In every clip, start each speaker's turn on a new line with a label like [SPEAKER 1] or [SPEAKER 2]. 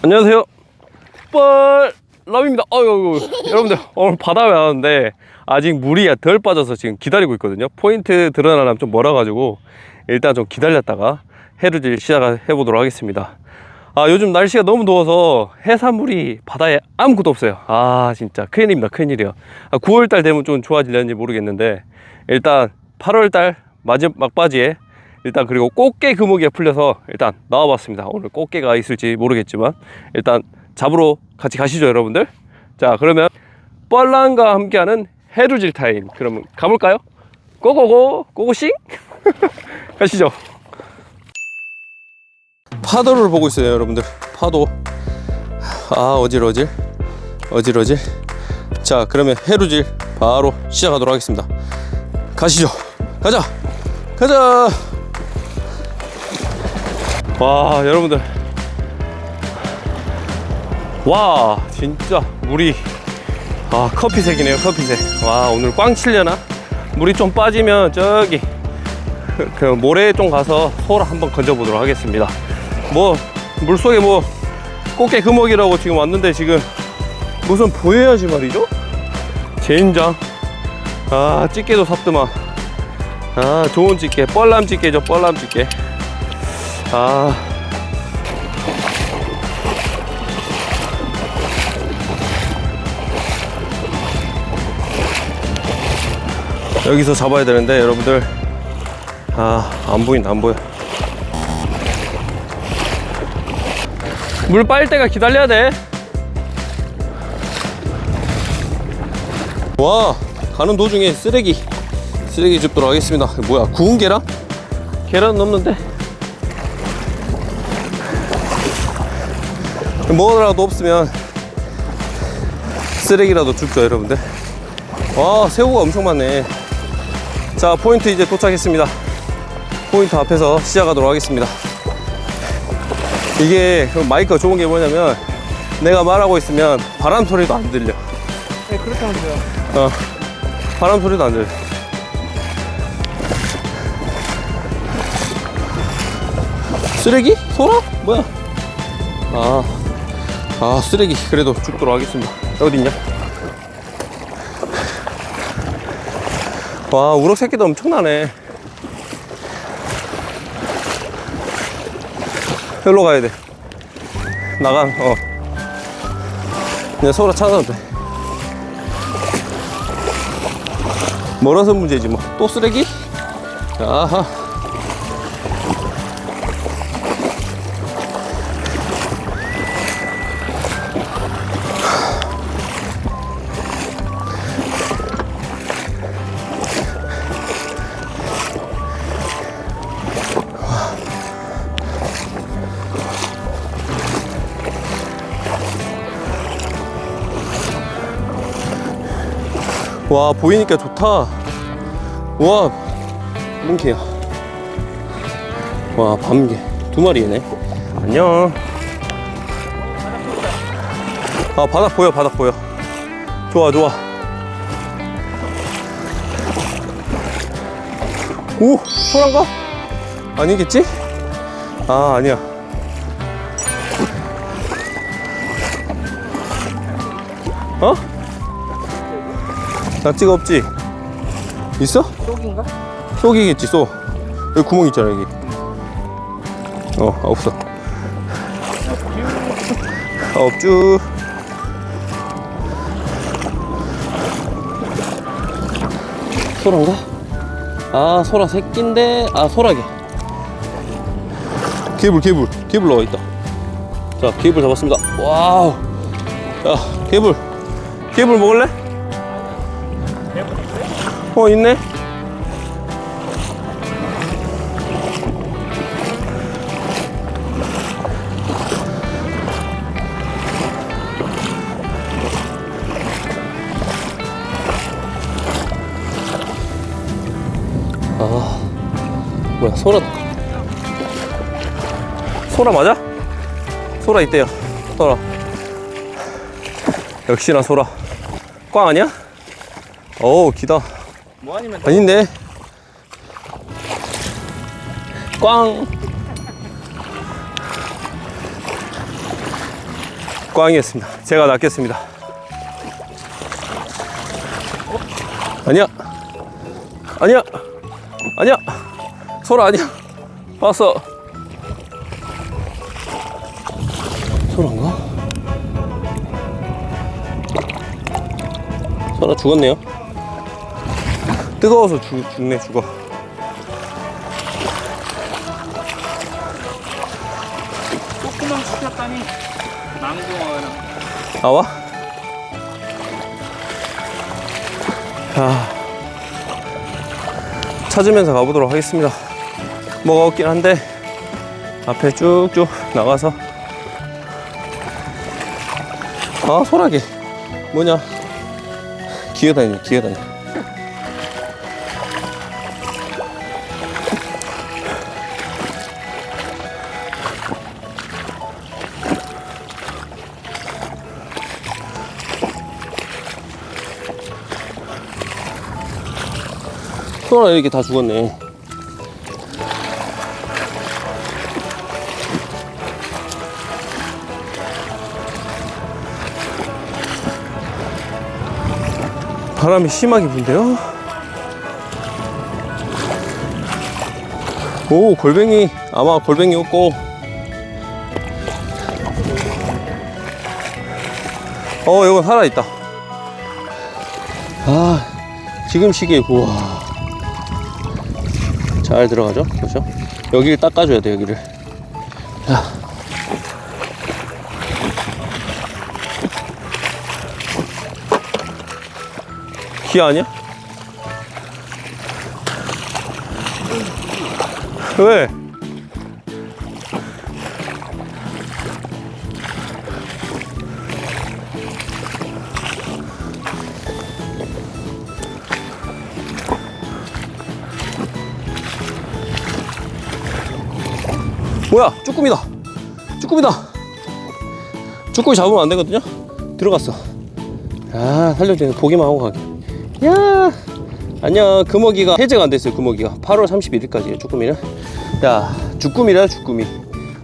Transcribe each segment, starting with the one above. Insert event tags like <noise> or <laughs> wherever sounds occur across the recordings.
[SPEAKER 1] 안녕하세요. 뻘람입니다. 어유 여러분들 오늘 바다에 왔는데 아직 물이 덜 빠져서 지금 기다리고 있거든요. 포인트 드러나려면 좀 멀어 가지고 일단 좀 기다렸다가 해루질 시작해 보도록 하겠습니다. 아 요즘 날씨가 너무 더워서 해산물이 바다에 아무것도 없어요. 아 진짜 큰일입니다. 큰일이요. 아, 9월달 되면 좀 좋아질는지 모르겠는데 일단 8월달 마지막 막바지에 일단 그리고 꽃게 금어기가 풀려서 일단 나와봤습니다. 오늘 꽃게가 있을지 모르겠지만 일단 잡으러 같이 가시죠, 여러분들. 자, 그러면 뻘랑과 함께하는 해루질 타임. 그러면 가볼까요? 고고고 고고싱 <laughs> 가시죠. 파도를 보고 있어요, 여러분들. 파도. 아 어질어질, 어질어질. 자, 그러면 해루질 바로 시작하도록 하겠습니다. 가시죠. 가자. 가자. 와 여러분들. 와 진짜 물이 아 커피색이네요 커피색. 와 오늘 꽝 칠려나? 물이 좀 빠지면 저기 그, 그 모래에 좀 가서 소를 한번 건져 보도록 하겠습니다. 뭐 물속에 뭐 꽃게 금어기라고 지금 왔는데 지금 무슨 보여야지 말이죠? 젠장 아 찌개도 샀더만. 아 좋은 찌개 뻘람 찌개죠 뻘람 찌개 아. 여기서 잡아야 되는데 여러분들. 아 안 보인다 안 보여. 물 빠질 때가 기다려야 돼와 가는 도중에 쓰레기 쓰레기 줍도록 하겠습니다. 뭐야 구운 계란? 계란 넘는데 뭐라도 없으면 쓰레기라도 줍죠 여러분들 와 새우가 엄청 많네 자 포인트 이제 도착했습니다 포인트 앞에서 시작하도록 하겠습니다 이게 그 마이크가 좋은 게 뭐냐면 내가 말하고 있으면 바람 소리도 안 들려
[SPEAKER 2] 네, 그렇게 하면 돼요.
[SPEAKER 1] 어, 바람 소리도 안 들려 쓰레기? 소라? 뭐야? 아 아 쓰레기. 그래도 줍도록 하겠습니다. 어딨냐? 와 우럭 새끼도 엄청나네. 여기로 가야 돼. 나간 어. 그냥 서로 찾아도 돼. 멀어서 문제지 뭐. 또 쓰레기? 아하 와 보이니까 좋다. 와 뭉개야. 와 밤개 두 마리네. 안녕. 아 바닥 보여 바닥 보여. 좋아 좋아. 오 소란가? 아니겠지? 아 아니야. 어? 낙지가 없지? 있어?
[SPEAKER 2] 쪽인가?
[SPEAKER 1] 쏙이겠지 쏙 여기 구멍 있잖아 여기. 어 아, 없어. 아, 없쥬. 소란가? 아 소라 새끼인데? 아 소라게. 개불 개불 개불 나와 있다. 자 개불 잡았습니다. 와우. 자 개불 개불 먹을래? 어 있네? 아 뭐야 소라. 소라 맞아? 소라 있대요. 소라. 역시나 소라. 꽝 아니야? 어우 기다
[SPEAKER 2] 뭐 아니면
[SPEAKER 1] 아닌데 꽝 꽝이었습니다. 제가 낚였습니다. 아니야. 아니야. 아니야. 소라 아니야. 봤어. 소라인가? 소라 죽었네요. 뜨거워서 죽, 죽네, 죽어.
[SPEAKER 2] 조그만 시켰다니 낭중어는
[SPEAKER 1] 나와? 자, 찾으면서 가보도록 하겠습니다. 뭐가 없긴 한데, 앞에 쭉쭉 나가서. 아, 소라게. 뭐냐. 기어다니네, 기어다니. 소라 이렇게 다 죽었네. 바람이 심하게 분대요. 오, 골뱅이. 아마 골뱅이였고. 어, 이건 살아있다. 아, 지금 시기에, 우와. 잘 들어가죠? 그렇죠? 여기를 닦아줘야 돼, 여기를. 자. 기 아니야? 왜? 뭐야? 쭈꾸미다. 쭈꾸미다. 쭈꾸미 잡으면 안 되거든요. 들어갔어. 아, 살려주네. 보기만 하고 가게. 야, 안녕. 금어기가 해제가 안 됐어요. 금어기가 8월 31일까지예요. 쭈꾸미는. 야, 쭈꾸미라 쭈꾸미.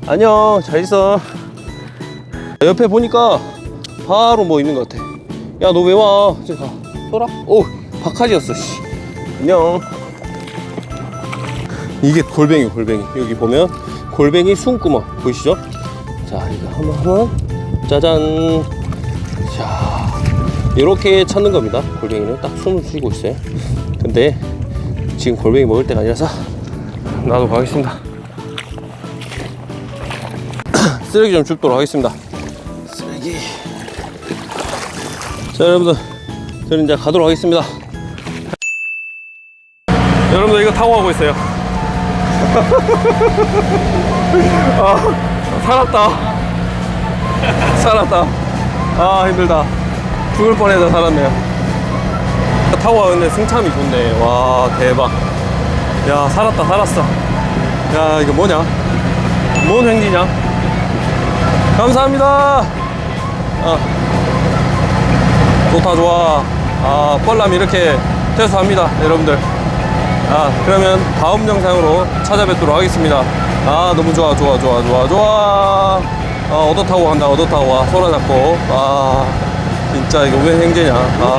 [SPEAKER 1] 안녕. 잘 있어. 옆에 보니까 바로 뭐 있는 것 같아. 야, 너 왜 와? 저기 가. 소라? 오, 박하지였어. 씨. 안녕. 이게 골뱅이 골뱅이 여기 보면 골뱅이 숨구멍. 보이시죠? 자 이거 한번 한번. 짜잔. 자 이렇게 찾는 겁니다. 골뱅이는 딱 숨을 쉬고 있어요. 근데 지금 골뱅이 먹을 때가 아니라서 나도 가겠습니다. <clears throat> 쓰레기 좀 줍도록 하겠습니다. 쓰레기. 자 여러분들. 저는 이제 가도록 하겠습니다. 여러분들 이거 타고 가고 있어요 아, 살았다. 살았다. 아, 힘들다. 죽을 뻔해서 살았네요. 타고 가는데 승참이 좋네. 와, 대박. 야, 살았다, 살았어. 야, 이거 뭐냐? 뭔 횡기냐? 감사합니다. 아, 좋다, 좋아. 아, 뻘람 이렇게 퇴소합니다, 여러분들. 아 그러면 다음 영상으로 찾아뵙도록 하겠습니다. 아 너무 좋아 좋아 좋아 좋아 좋아. 아 얻어 타고 간다 얻어 타고 와. 소라 잡고. 아 진짜 이거 왜 행제냐? 아.